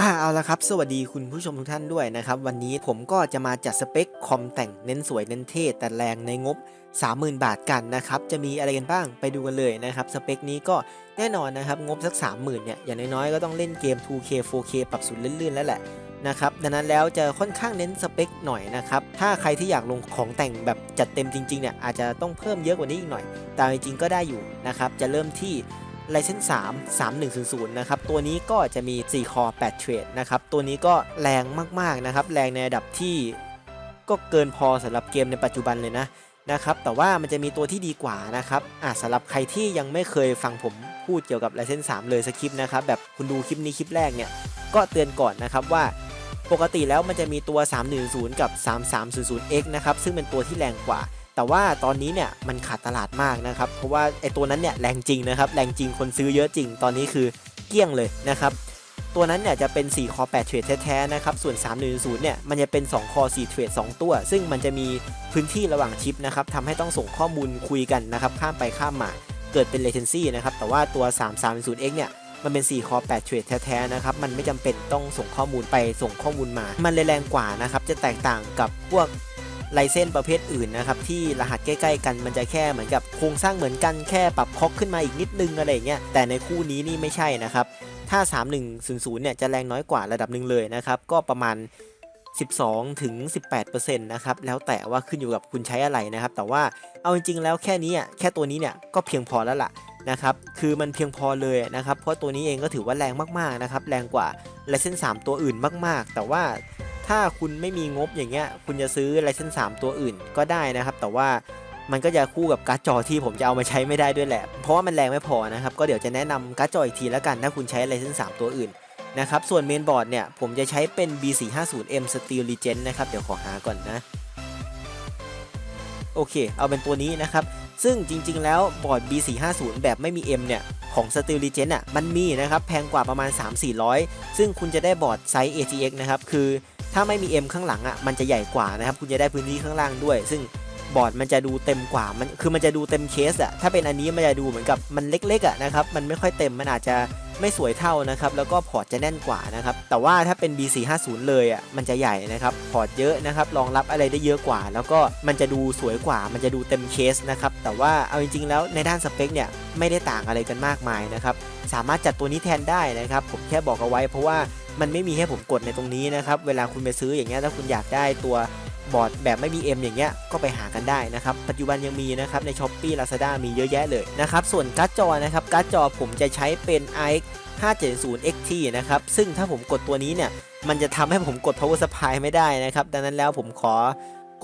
อ่าเอาละครับ สวัสดีคุณผู้ชมทุกท่านด้วยนะครับ วันนี้ผมก็จะมาจัดสเปคคอมแต่งเน้นสวยเน้นเท่แต่แรงในงบ 30,000 บาทกันนะครับ จะมีอะไรกันบ้างไปดูกันเลยนะครับ สเปคนี้ก็แน่นอนนะครับ งบสัก 30,000 เนี่ย อย่างน้อยๆ ก็ต้องเล่นเกม 2K 4K ปรับสุดลื่นๆ แล้วแหละนะครับดังนั้นแล้วจะค่อนข้างเน้นสเปคหน่อยนะครับ ถ้าใครที่อยากลงของแต่งแบบจัดเต็มจริงๆเนี่ยอาจจะต้องเพิ่มเยอะกว่านี้อีกหน่อย แต่จริงๆก็ได้อยู่นะครับ จะเริ่มที่ l i c e n s e 3 3100 นะครับ ตัวนี้ก็จะมี 4 คอ 8 เทรดนะครับ ตัวนี้ก็แรงมากๆนะครับ แรงในระดับที่ก็เกินพอสำหรับเกมในปัจจุบันเลยนะนะครับ แต่ว่ามันจะมีตัวที่ดีกว่านะครับอะสำหรับใครที่ยังไม่เคยฟังผมพูดเกี่ยวกับ l i c e n s e 3เลยสคริปต์นะครับ แบบคุณดูคลิปนี้คลิปแรกเนี่ย ก็เตือนก่อนนะครับว่าปกติแล้วมันจะมีตัว 310 กับ 3300X นะครับ ซึ่งเป็นตัวที่แรงกว่า แต่ว่าตอนนี้เนี่ยมันขาดตลาดมากนะครับ เพราะว่าไอตัวนั้นเนี่ยแรงจริงนะครับ แรงจริงคนซื้อเยอะจริง ตอนนี้คือเกลี้ยงเลยนะครับ ตัวนั้นเนี่ยจะเป็น 4 คอ 8 เทรดแท้ๆนะครับ ส่วน 310 เนี่ยมันจะเป็น 2 คอ 4 เทรด 2 ตัว ซึ่งมันจะมีพื้นที่ระหว่างชิปนะครับทำให้ต้องส่งข้อมูลคุยกันนะครับ ข้ามไปข้ามมา เกิดเป็น latency นะครับ แต่ว่าตัว 330X เนี่ยมันเป็น 4 คอ 8 เทรดแท้ๆ นะครับ มันไม่จำเป็นต้องส่งข้อมูลไปส่งข้อมูลมา มันเลยแรงกว่านะครับ จะแตกต่างกับพวก ไลเซนประเภทอื่นนะครับที่รหัสใกล้ ๆ กันมันจะแค่เหมือนกับโครงสร้างเหมือนกันแค่ปรับคอกขึ้นมาอีกนิดนึงอะไรเงี้ยแต่ในคู่นี้นี่ไม่ใช่นะครับถ้า 3100เนี่ยจะแรงน้อยกว่าระดับหนึ่งเลยนะครับก็ประมาณ 12ถึง18%นะครับแล้วแต่ว่าขึ้นอยู่กับคุณใช้อะไรนะครับแต่ว่าเอาจริงๆแล้วแค่นี้อะแค่ตัวนี้เนี่ยก็เพียงพอแล้วล่ะนะครับคือมันเพียงพอเลยนะครับเพราะตัวนี้เองก็ถือว่าแรงมากๆนะครับแรงกว่า l i c e n s 3ตัวอื่นมากๆ แต่ว่า ถ้าคุณไม่มีงบอย่างเงี้ย คุณจะซื้อ l i c e n s 3ตัวอื่นก็ได้นะครับ แต่ว่ามันก็จะคู่กับการ์ดจอที่ผมจะเอามาใช้ไม่ได้ด้วยแหละ เพราะว่ามันแรงไม่พอนะครับ ก็เดี๋ยวจะแนะนำการ์ดจออีกทีแล้วกัน ถ้าคุณใช้ l i c e n s 3ตัวอื่นนะครับ ส่วนเมนบอร์ดเนี่ย ผมจะใช้เป็น B450M Steel Legend นะครับ เดี๋ยวขอหาก่อนนะ โอเค เอาเป็นตัวนี้นะครับ ซึ่งจริง ๆ แล้วบอร์ด B450 แบบไม่มี M เนี่ย ของ Steel Legend อะ มันมีนะครับ แพงกว่าประมาณ 3-400 ซึ่งคุณจะได้บอร์ดไซส์ ATX นะครับ คือ ถ้าไม่มี M ข้างหลังอะมันจะใหญ่กว่านะครับคุณจะได้พื้นที่ข้างล่างด้วย ซึ่งบอร์ดมันจะดูเต็มกว่ามันคือมันจะดูเต็มเคสอะถ้าเป็นอันนี้มันจะดูเหมือนกับมันเล็กๆอะนะครับมันไม่ค่อยเต็มมันอาจจะไม่สวยเท่านะครับแล้วก็พอร์ตจะแน่นกว่านะครับแต่ว่าถ้าเป็น B450 เลยอะมันจะใหญ่นะครับพอร์ตเยอะนะครับรองรับอะไรได้เยอะกว่า แล้วก็มันจะดูสวยกว่า มันจะดูเต็มเคสนะครับแต่ว่าเอาจริงๆแล้วในด้านสเปคเนี่ยไม่ได้ต่างอะไรกันมากมายนะครับสามารถจัดตัวนี้แทนได้นะครับผมแค่บอกเอาไว้เพราะว่า มันไม่มีให้ผมกดในตรงนี้นะครับ เวลาคุณไปซื้ออย่างเงี้ยถ้าคุณอยากได้ตัวบอร์ดแบบไม่มี M อย่างเงี้ยก็ไปหากันได้นะครับ ปัจจุบันยังมีนะครับใน s h อ p e e Lazada มีเยอะแยะเลยนะครับ ส่วนการ์ดจอนะครับการ์ดจอผมจะใช้เป็น RX 570 XT นะครับ ซึ่งถ้าผมกดตัวนี้เนี่ย มันจะทำให้ผมกด power supply ไม่ได้นะครับ ดังนั้นแล้วผมขอ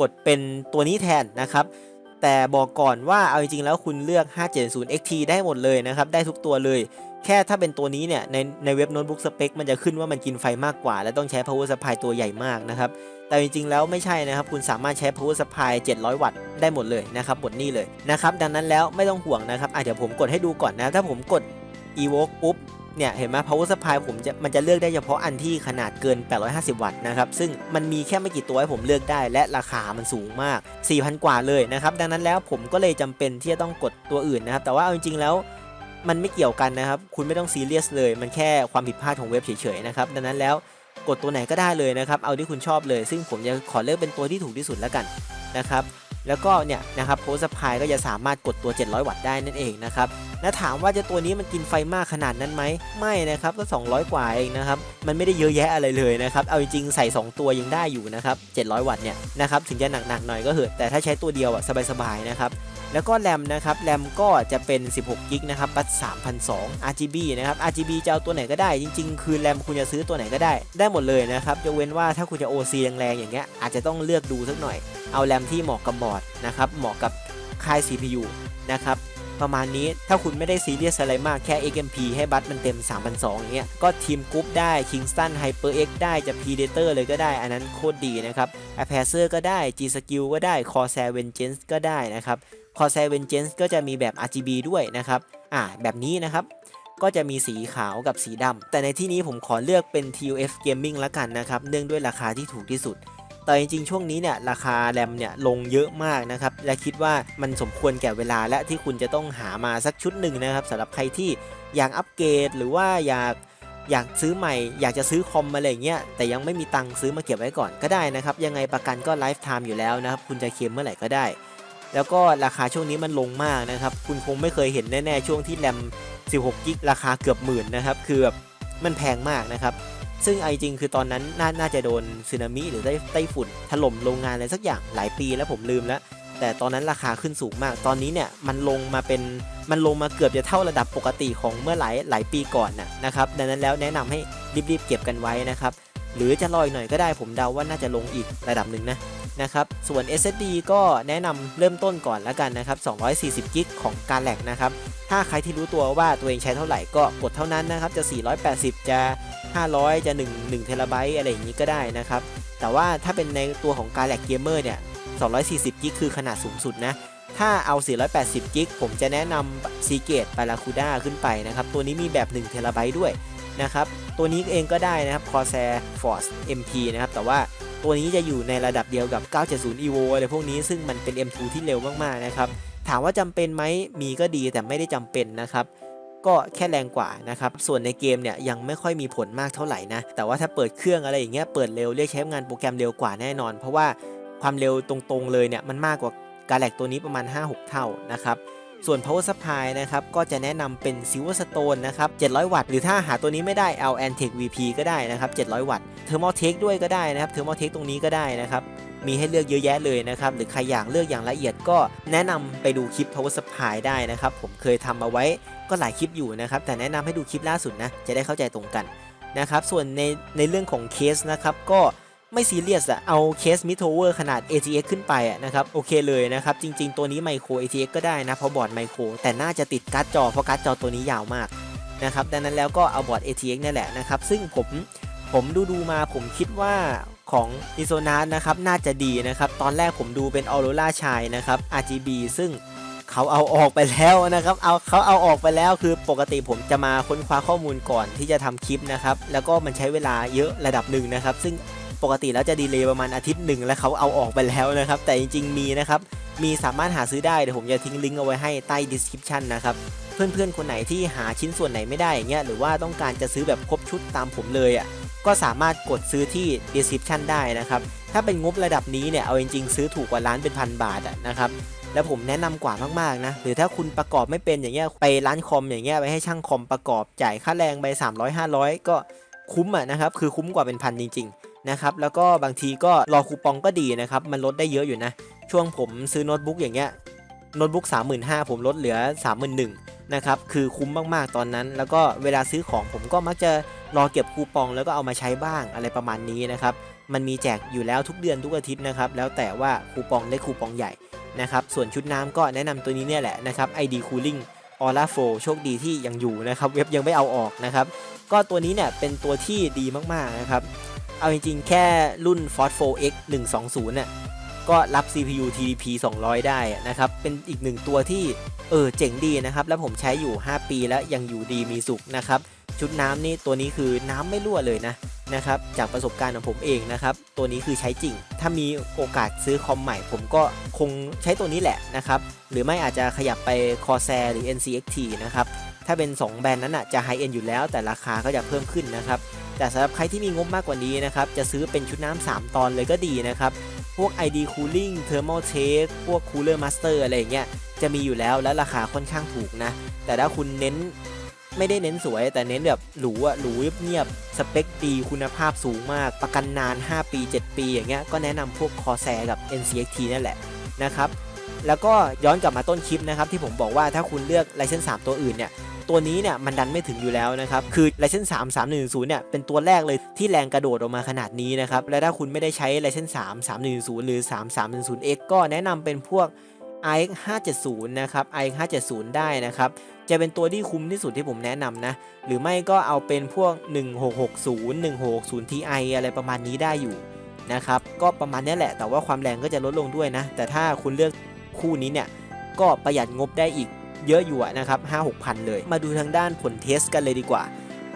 กดเป็นตัวนี้แทนนะครับ แต่บอกก่อนว่าเอาจริงๆแล้วคุณเลือก 570 XT ได้หมดเลยนะครับ ได้ทุกตัวเลย แค่ถ้าเป็นตัวนี้เนี่ยในในเว็บโน้ตบุ๊กสเปคมันจะขึ้นว่ามันกินไฟมากกว่า และต้องใช้ power supply ตัวใหญ่มากนะครับ แต่จริงๆแล้วไม่ใช่นะครับ คุณสามารถใช้ power supply 700 วัตต์ได้หมดเลยนะครับบทนี้เลยนะครับดังนั้นแล้วไม่ต้องห่วงนะครับอาจจะเดี๋ยวผมกดให้ดูก่อนนะ ถ้าผมกด evoke ปุ๊บเนี่ยเห็นไหม power supply ผมจะมันจะเลือกได้เฉพาะอันที่ขนาดเกิน 850 วัตต์นะครับ ซึ่งมันมีแค่ไม่กี่ตัวให้ผมเลือกได้ และราคามันสูงมาก 4,000 กว่าเลยนะครับ ดังนั้นแล้วผมก็เลยจำเป็นที่จะต้องกดตัวอื่นนะครับ แต่ว่าเอาจริงๆแล้ว มันไม่เกี่ยวกันนะครับ คุณไม่ต้องซีเรียสเลย มันแค่ความผิดพลาดของเว็บเฉยๆนะครับ ดังนั้นแล้วกดตัวไหนก็ได้เลยนะครับ เอาที่คุณชอบเลย ซึ่งผมจะขอเลือกเป็นตัวที่ถูกที่สุดแล้วกันนะครับ แล้วก็เนี่ยนะครับโพสต์พายก็จะสามารถกดตัว 700 วัตต์ได้นั่นเองนะครับ แล้วถามว่าจะตัวนี้มันกินไฟมากขนาดนั้นไหมไม่นะครับก็ 200 กว่าเองนะครับมันไม่ได้เยอะแยะอะไรเลยนะครับเอาจริงๆใส่ 2 ตัวยังได้อยู่นะครับ700 วัตต์เนี่ยนะครับถึงจะหนักๆหน่อยก็เหอะแต่ถ้าใช้ตัวเดียวอะสบายๆนะครับแล้วก็แรมนะครับแรมก็จะเป็น 16 กิกนะครับบัต3,200 RGB นะครับ RGB จะเอาตัวไหนก็ได้ จริง ๆ คือแรมคุณจะซื้อตัวไหนก็ได้ ได้หมดเลยนะครับยกเว้นว่าถ้าคุณจะ OC แรงๆ อย่างเงี้ย อาจจะต้องเลือกดูสักหน่อย เอาแรมที่เหมาะกับบอร์ดนะครับ เหมาะกับค่าย CPU นะครับ ประมาณนี้ ถ้าคุณไม่ได้ซีเรียสอะไรมากแค่ XMP ให้บัตมันเต็ม 3,200อย่างเงี้ยก็ทีมกรุ๊ปได้ Kingston HyperX ได้จะ Predator เลยก็ได้ อันนั้นโคตรดีนะครับ a p a c e r ก็ได้ G Skill ก็ได้ Corsair Vengeance ก็ได้นะครับ Corsair Vengeance ก็จะมีแบบ RGB ด้วยนะครับอ่าแบบนี้นะครับก็จะมีสีขาวกับสีดำแต่ในที่นี้ผมขอเลือกเป็น TUF Gaming ละกันนะครับ เนื่องด้วยราคาที่ถูกที่สุด แต่จริงๆช่วงนี้เนี่ยราคาแรมเนี่ยลงเยอะมากนะครับและคิดว่ามันสมควรแก่เวลาและที่คุณจะต้องหามาสักชุดหนึ่งนะครับสำหรับใครที่อยากอัปเกรดหรือว่าอยากอยากซื้อใหม่อยากจะซื้อคอมอะไรเงี้ยแต่ยังไม่มีตังค์ซื้อมาเก็บไว้ก่อนก็ได้นะครับ ยังไงประกันก็ไลฟ์ไทม์อยู่แล้วนะครับคุณจะเคลมเมื่อไหร่ก็ได้ แล้วก็ราคาช่วงนี้มันลงมากนะครับ คุณคงไม่เคยเห็นแน่ ๆ ช่วงที่แรม16กิกราคาเกือบหมื่นนะครับคือแบบมันแพงมากนะครับ ซึ่งไอจริงคือตอนนั้นนาน่าจะโดนสึนามิหรือไต้ฝุ่นถล่มโรงงานอะไรสักอย่างหลายปีแล้วผมลืมแล้วแต่ตอนนั้นราคาขึ้นสูงมาก ตอนนี้เนี่ยมันลงมาเป็นมันลงมาเกือบจะเท่าระดับปกติของเมื่อหลายหลายปีก่อนนะนะครับดังนั้นแล้วแนะนำให้รีบๆเก็บกันไว้นะครับหรือจะรออีกหน่อยก็ได้ผมเดาว่าน่าจะลงอีกระดับหนึ่งนะนะครับส่วน SSD ก็แนะนำเริ่มต้นก่อนแล้วกันนะครับ240กิกของการแลกนะครับถ้าใครที่รู้ตัวว่าตัวเองใช้เท่าไหร่ก็กดเท่านั้นนะครับจะ 480 จะ 500 จะ1 1เทราไบต์อะไรอย่างนี้ก็ได้นะครับ แต่ว่าถ้าเป็นในตัวของการแหลกเกมเมอร์เนี่ย 240 กิกคือขนาดสูงสุดนะ ถ้าเอา 480 กิกผมจะแนะนำ Seagate Barracuda ขึ้นไปนะครับ ตัวนี้มีแบบ1เทราไบต์ด้วยนะครับ ตัวนี้เองก็ได้นะครับ Corsair Force MP นะครับ แต่ว่าตัวนี้จะอยู่ในระดับเดียวกับ 970 EVO อะไรพวกนี้ซึ่งมันเป็น M2 ที่เร็วมากๆนะครับ ถามว่าจำเป็นไหมมีก็ดีแต่ไม่ได้จำเป็นนะครับ ก็แค่แรงกว่านะครับส่วนในเกมเนี่ยยังไม่ค่อยมีผลมากเท่าไหร่นะแต่ว่าถ้าเปิดเครื่องอะไรอย่างเงี้ยเปิดเร็วเรียกใช้งานโปรแกรมเร็วกว่าแน่นอน เพราะว่าความเร็วตรงๆเลยเนี่ยมันมากกว่ากาแล็กตัวนี้ประมาณ 5-6 เท่านะครับส่วน power supply นะครับก็จะแนะนำเป็น silverstone นะครับ 700 วัตต์ หรือถ้าหาตัวนี้ไม่ได้เอา antec vp ก็ได้นะครับ 700 วัตต์ thermal take ด้วยก็ได้นะครับ thermal take ตรงนี้ก็ได้นะครับ มีให้เลือกเยอะแยะเลยนะครับหรือใครอยากเลือกอย่างละเอียดก็แนะนำไปดูคลิป power supply ได้นะครับผมเคยทำเอาไว้ก็หลายคลิปอยู่นะครับแต่แนะนำให้ดูคลิปล่าสุดนะจะได้เข้าใจตรงกันนะครับส่วนในในเรื่องของเคสนะครับก็ไม่ซีเรียสอะเอาเคสมิโทเวอร์ขนาด ATX ขึ้นไปอะนะครับโอเคเลยนะครับ จริง ๆ ตัวนี้ไมโคร ATX ก็ได้นะเพราะบอร์ดไมโครแต่น่าจะติดการ์ดจอเพราะการ์ดจอตัวนี้ยาวมากนะครับดังนั้นแล้วก็เอาบอร์ด ATX นี่แหละนะครับซึ่งผมผมดูดูมาผมคิดว่า ของ i s o n a s นะครับน่าจะดีนะครับ ตอนแรกผมดูเป็น Aurora Shine นะครับ RGB ซึ่งเขาเอาออกไปแล้วนะครับ เอาเขาเอาออกไปแล้วคือปกติผมจะมาค้นคว้าข้อมูลก่อนที่จะทำคลิปนะครับ แล้วก็มันใช้เวลาเยอะระดับหนึ่งนะครับ ซึ่งปกติแล้วจะดีเลย์ประมาณอาทิตย์หนึ่งแล้วเขาเอาออกไปแล้วนะครับ แต่จริง ๆ มีนะครับ มีสามารถหาซื้อได้เดี๋ยวผมจะทิ้งลิงก์เอาไว้ให้ใต้ description นะครับ เพื่อนๆ คนไหนที่หาชิ้นส่วนไหนไม่ได้อย่างเงี้ย หรือว่าต้องการจะซื้อแบบครบชุดตามผมเลยอะ ก็สามารถกดซื้อที่ description ได้นะครับ ถ้าเป็นงบระดับนี้เนี่ย เอาจริงๆซื้อถูกกว่าร้านเป็นพันบาทอะนะครับ แล้วผมแนะนำกว่ามากๆนะ หรือถ้าคุณประกอบไม่เป็นอย่างเงี้ย ไปร้านคอมอย่างเงี้ย ไปให้ช่างคอมประกอบจ่ายค่าแรงไป 300 500 ก็คุ้มอะนะครับ คือคุ้มกว่าเป็นพันจริง ๆ นะครับ แล้วก็บางทีก็รอคูปองก็ดีนะครับ มันลดได้เยอะอยู่นะ ช่วงผมซื้อโน้ตบุ๊กอย่างเงี้ย โน้ตบุ๊ก35,000ผมลดเหลือ 31,000นะครับ คือคุ้มมากๆตอนนั้น แล้วก็เวลาซื้อของผมก็มักจะ รอเก็บคูปองแล้วก็เอามาใช้บ้างอะไรประมาณนี้นะครับ มันมีแจกอยู่แล้วทุกเดือนทุกอาทิตย์นะครับ แล้วแต่ว่าคูปองได้คูปองใหญ่นะครับ ส่วนชุดน้ำก็แนะนำตัวนี้เนี่ยแหละนะครับ ID Cooling Aura 4โชคดีที่ยังอยู่นะครับ เว็บยังไม่เอาออกนะครับ ก็ตัวนี้เนี่ยเป็นตัวที่ดีมากๆนะครับ เอาจริงๆ แค่รุ่น f o r 4 X 120เนี่ยก็รับ CPU TDP 200 ได้นะครับ เป็นอีกหนึ่งตัวที่เออเจ๋งดีนะครับ แล้วผมใช้อยู่ 5 ปีแล้วยังอยู่ดีมีสุขนะครับ ชุดน้ำนี่ตัวนี้คือน้ำไม่รั่วเลยนะนะครับจากประสบการณ์ของผมเองนะครับตัวนี้คือใช้จริง ถ้ามีโอกาสซื้อคอมใหม่ ผมก็คงใช้ตัวนี้แหละนะครับหรือไม่อาจจะขยับไป Corsair หรือ NCXT นะครับถ้าเป็น 2 แบรนด์นั้นอะจะ High End อยู่แล้ว แต่ราคาก็จะเพิ่มขึ้นนะครับแต่สำหรับใครที่มีงบมากกว่านี้นะครับจะซื้อเป็นชุดน้ำ3ตอนเลยก็ดีนะครับพวก ID Cooling Thermal Take พวก Cooler Master อะไรอย่างเงี้ยจะมีอยู่แล้วและราคาค่อนข้างถูกนะแต่ถ้าคุณเน้น ไม่ได้เน้นสวยแต่เน้นแบบหรูอะหรูเงียบสเปคดีคุณภาพสูงมาก ประกันนาน 5 ปี 7 ปีอย่างเงี้ยก็แนะนำพวก Corsair กับ NCXT นั่นแหละนะครับแล้วก็ย้อนกลับมาต้นคลิปนะครับที่ผมบอกว่าถ้าคุณเลือก License 3ตัวอื่นเนี่ยตัวนี้เนี่ยมันดันไม่ถึงอยู่แล้วนะครับคือ License 3 3 1 0เนี่ยเป็นตัวแรกเลยที่แรงกระโดดออกมาขนาดนี้นะครับและถ้าคุณไม่ได้ใช้ License 3 3 1 0หรือ 3 3 1 0 X ก็แนะนำเป็นพวก iX 570นะครับ iX 570ได้นะครับ จะเป็นตัวที่คุ้มที่สุดที่ผมแนะนำนะ หรือไม่ก็เอาเป็นพวก 1660 1660 Ti อะไรประมาณนี้ได้อยู่นะครับ ก็ประมาณนี้แหละ แต่ว่าความแรงก็จะลดลงด้วยนะ แต่ถ้าคุณเลือกคู่นี้เนี่ย ก็ประหยัดงบได้อีกเยอะอยู่นะครับ 5 6 พันเลย มาดูทางด้านผลเทสกันเลยดีกว่า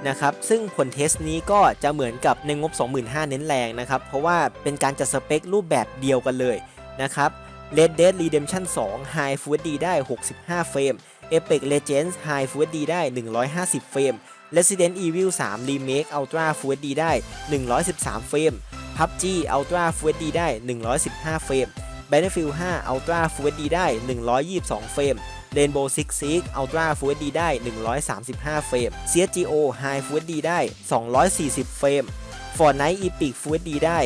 นะครับ ซึ่งผลเทสนี้ก็จะเหมือนกับในงบ 25,000 เน้นแรงนะครับ เพราะว่าเป็นการจัดสเปครูปแบบเดียวกันเลยนะครับ Red Dead Redemption 2 High Full HD ได้ 65 เฟรม Apex Legends High Full HD ได้ 150 เฟรม Resident Evil 3 Remake Ultra Full HD ได้ 113 เฟรม PUBG Ultra Full HD ได้ 115 เฟรม Battlefield 5 Ultra Full HD ได้ 122 เฟรม Rainbow Six Siege Ultra Full HD ได้ 135 เฟรม CSGO High Full HD ได้ 240 เฟรม Fortnite Epic Full HD ได้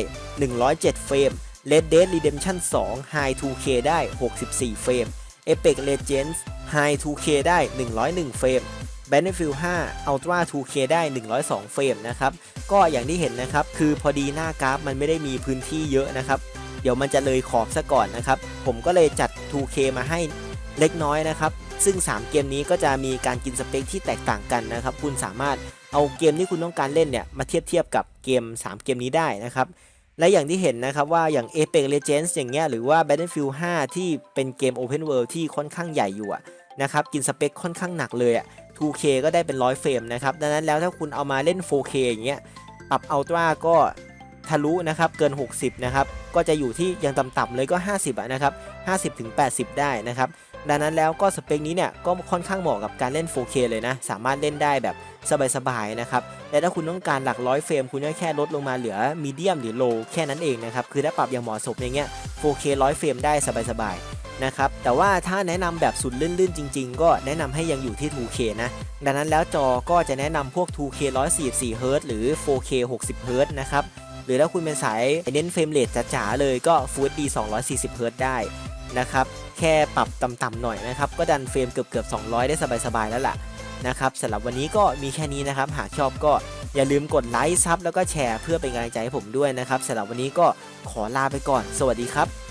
107 เฟรม Red Dead Redemption 2 High 2K ได้ 64 เฟรม Apex Legends High 2K ได้ 101 เฟรม Battlefield 5 Ultra 2K ได้ 102 เฟรมนะครับ ก็อย่างที่เห็นนะครับ คือพอดีหน้ากราฟมันไม่ได้มีพื้นที่เยอะนะครับ เดี๋ยวมันจะเลยขอบซะก่อนนะครับ ผมก็เลยจัด 2K มาให้เล็กน้อยนะครับ ซึ่ง 3 เกมนี้ก็จะมีการกินสเปคที่แตกต่างกันนะครับ คุณสามารถเอาเกมที่คุณต้องการเล่นเนี่ยมาเทียบเทียบกับเกม 3 เกมนี้ได้นะครับ และอย่างที่เห็นนะครับว่าอย่าง Apex Legends อย่างเงี้ยหรือว่า Battlefield 5 ที่เป็นเกม Open World ที่ค่อนข้างใหญ่อยู่อะนะครับกินสเปคค่อนข้างหนักเลยอะ 2K ก็ได้เป็น100เฟรมนะครับดังนั้นแล้วถ้าคุณเอามาเล่น 4K อย่างเงี้ยปรับ Ultra ก็ทะลุนะครับเกิน 60 นะครับ ก็จะอยู่ที่ยังต่ำๆเลยก็ 50อะนะครับ50ถึง80 ได้นะครับ ดังนั้นแล้วก็สเปคนี้เนี่ยก็ค่อนข้างเหมาะกับการเล่น 4K เลยนะ สามารถเล่นได้แบบสบายๆนะครับ แต่ถ้าคุณต้องการหลักร้อยเฟรมคุณก็แค่ลดลงมาเหลือมีเดียมหรือโลแค่นั้นเองนะครับ คือถ้าปรับอย่างเหมาะสมอย่างเงี้ย 4K 100เฟรมได้สบายๆนะครับ แต่ว่าถ้าแนะนำแบบสุดลื่นๆ จริง ๆ ก็แนะนำให้ยังอยู่ที่ 2K นะ ดังนั้นแล้วจอก็จะแนะนำพวก 2K 144 Hz หรือ 4K 60 Hz นะครับ หรือถ้าคุณเป็นสายเน้นเฟรมเรทจ๋าๆเลยก็ Full HD 240 Hz ได้นะครับ แค่ปรับต่ำๆหน่อยนะครับ ก็ดันเฟรมเกือบเกือบ200 ได้สบายๆแล้วล่ะนะครับสำหรับวันนี้ก็มีแค่นี้นะครับ หากชอบก็อย่าลืมกดไลค์ซับแล้วก็แชร์เพื่อเป็นกำลังใจให้ผมด้วยนะครับสำหรับวันนี้ก็ขอลาไปก่อน สวัสดีครับ